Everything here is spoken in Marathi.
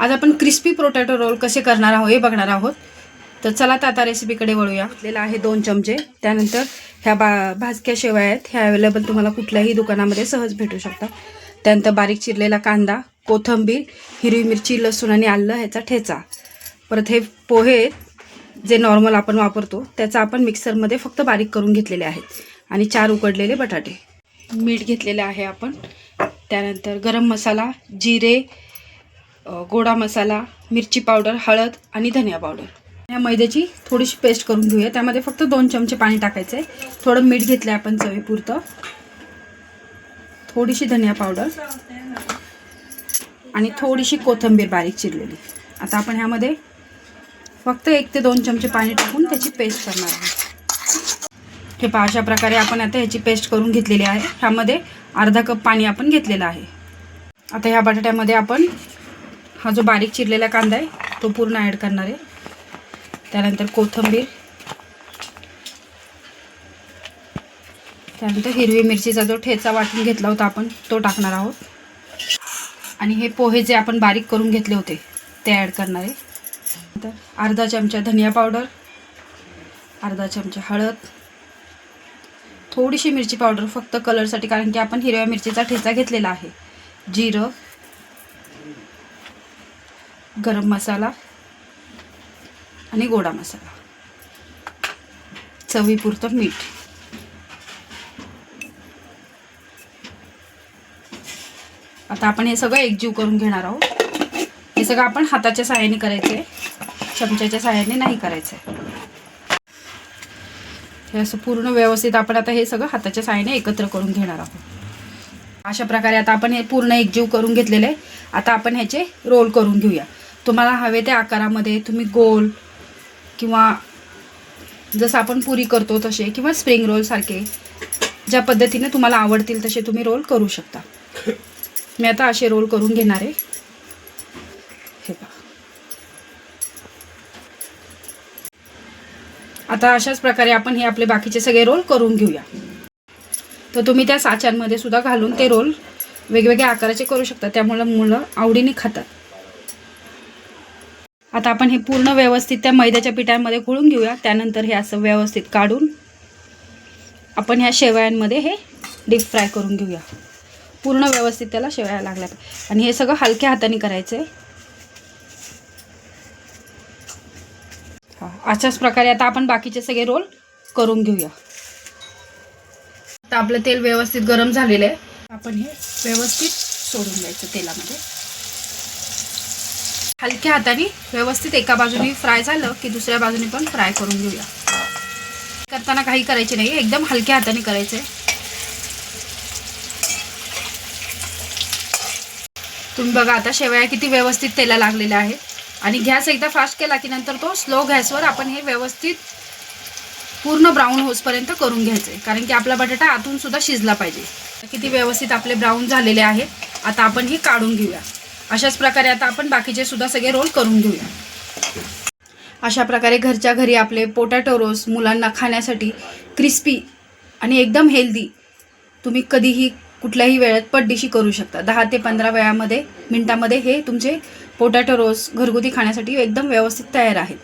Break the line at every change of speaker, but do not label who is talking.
आज आपण क्रिस्पी पोटॅटो रोल कसे करणार आहोत हे बघणार आहोत. तर चला तर आता रेसिपीकडे वळूया. घेतलेला आहे दोन चमचे. त्यानंतर ह्या बा भाजक्या शेवया आहेत. ह्या अवेलेबल तुम्हाला कुठल्याही दुकानामध्ये सहज भेटू शकतात. त्यानंतर बारीक चिरलेला कांदा कोथंबीर हिरवी मिरची लसूण आणि आलं ह्याचा ठेचा. परत हे पोहे जे नॉर्मल आपण वापरतो त्याचा आपण मिक्सरमध्ये फक्त बारीक करून घेतलेले आहेत. आणि चार उकडलेले बटाटे. मीठ घेतलेले आहे आपण. त्यानंतर गरम मसाला जिरे गोडा मसाला मिरची पावडर हळद आणि धनिया पावडर. या मैद्याची थोडीशी पेस्ट करून घेऊया. त्यामध्ये फक्त दोन चमचे पाणी टाकायचं. आहे थोडं मीठ घेतलं आहे आपण चवीपुरतं. थोडीशी धनिया पावडर आणि थोडीशी कोथिंबीर बारीक चिरलेली. आता आपण ह्यामध्ये फक्त एक ते दोन चमचे पाणी टाकून त्याची पेस्ट करणार आहोत. हे पहा अशा प्रकारे आपण आता ह्याची पेस्ट करून घेतलेली आहे. ह्यामध्ये अर्धा कप पाणी आपण घेतलेलं आहे. आता ह्या बटाट्यामध्ये आपण हा जो बारीक चिरलेला कांदा आहे तो पूर्ण ॲड करणार आहे. त्यानंतर कोथिंबीर. त्यानंतर हिरवी मिरचीचा जो ठेचा वाटून घेतला होता आपण तो टाकणार आहोत. आणि हे पोहे जे आपण बारीक करून घेतले होते ते ॲड करणार आहे. तर अर्धा चमचा धनिया पावडर अर्धा चमचा हळद. थोडीशी मिरची पावडर फक्त कलरसाठी कारण की आपण हिरव्या मिरचीचा ठेचा घेतलेला आहे. जिरं गरम मसाला आणि गोडा मसाला. चवीपुरतं मीठ. आता आपण हे सगळं एकजीव करून घेणार आहोत. हे सगळं आपण हाताच्या सहाय्याने करायचं आहे चमच्याच्या साह्याने नाही करायचं आहे हे असं पूर्ण व्यवस्थित आपण आता हे सगळं हाताच्या साह्याने एकत्र करून घेणार आहोत. अशा प्रकारे आता आपण हे पूर्ण एकजीव करून घेतलेलं आहे. आता आपण ह्याचे रोल करून घेऊया. तुम्हाला हवे त्या आकारामध्ये तुम्ही गोल किंवा जसं आपण पुरी करतो तसे किंवा स्प्रिंग रोलसारखे ज्या पद्धतीने तुम्हाला आवडतील तसे तुम्ही रोल करू शकता. मी आता असे रोल करून घेणार आहे. हे आता अशाच प्रकारे आपण हे आपले बाकीचे सगळे रोल करून घेऊया. तर तुम्ही त्या साच्यांमध्ये सुद्धा घालून ते रोल वेगवेगळ्या आकाराचे करू शकता. त्यामुळे मुलं आवडीने खातात. आता आपण हे पूर्ण व्यवस्थित त्या मैद्याच्या पिठांमध्ये घोळून घेऊया. त्यानंतर हे असं व्यवस्थित काढून आपण ह्या शेवयांमध्ये हे डीप फ्राय करून घेऊया. पूर्ण व्यवस्थित त्याला शेवया लागल्या. आणि हे सगळं हलक्या हाताने करायचं आहे अशाच प्रकारे आता आपण बाकीचे सगळे रोल करून घेऊया. आता आपलं तेल व्यवस्थित गरम झालेलं आहे. आपण हे व्यवस्थित सोडून द्यायचं तेलामध्ये. हलक्या हाताने व्यवस्थित एका बाजूने फ्राय झालं की दुसऱ्या बाजूने पण फ्राय करून घेऊया. करताना काही करायचे नाही एकदम हलक्या हाताने करायचं. आहे तुम्ही बघा आता शेवया किती व्यवस्थित तेला लागलेल्या आहेत. आणि गॅस एकदा फास्ट केला की नंतर तो स्लो गॅसवर आपण हे व्यवस्थित पूर्ण ब्राऊन होसपर्यंत करून घ्यायचं. आहे कारण की आपला बटाटा आतून सुद्धा शिजला पाहिजे. किती व्यवस्थित आपले ब्राऊन झालेले आहेत आता आपण हे काढून घेऊया. अशाच प्रकारे आता आपण बाकीचे सुद्धा सगळे रोल करून घेऊया. अशा प्रकारे घरच्या घरी आपले पोटॅटो रोस मुलांना खाण्यासाठी क्रिस्पी आणि एकदम हेल्दी तुम्ही कधीही कुठल्याही वेळेत पटदिशी करू शकता. दहा ते पंधरा वेळामध्ये मिनटामध्ये हे तुमचे पोटॅटो रोस घरगुती खाण्यासाठी एकदम व्यवस्थित तयार आहेत.